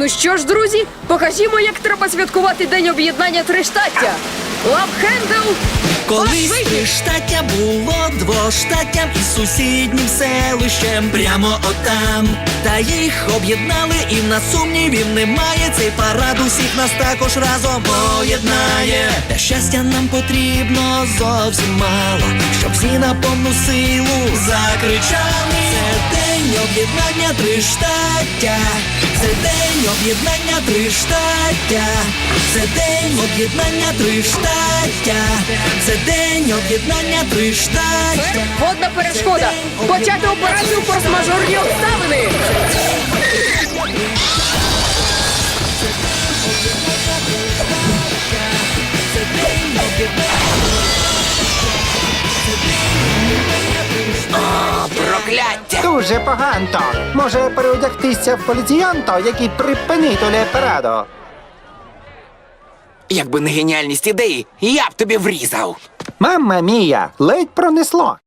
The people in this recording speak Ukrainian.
Ну що ж, друзі, покажімо, як треба святкувати День об'єднання Триштаття. Лавхендл! Колись! Триштаття було двоштаттям і сусіднім селищем прямо отам. Та їх об'єднали, і на сумнівів немає. Цей парад усіх нас також разом поєднає. Та щастя нам потрібно зовсім мало, щоб всі на повну силу закричали. Це день об'єднання Триштаття. Це день об'єднання Триштаття. Це день об'єднання Триштаття. Це день об'єднання Триштаття. Водна перешкода! Почати операцію форс-мажорні обставини! Прокляття! Дуже поганто. Може переодягтися в поліціянто, який припинить оле парадо. Якби не геніальність ідеї, я б тобі врізав. Мамма мія, ледь пронесло.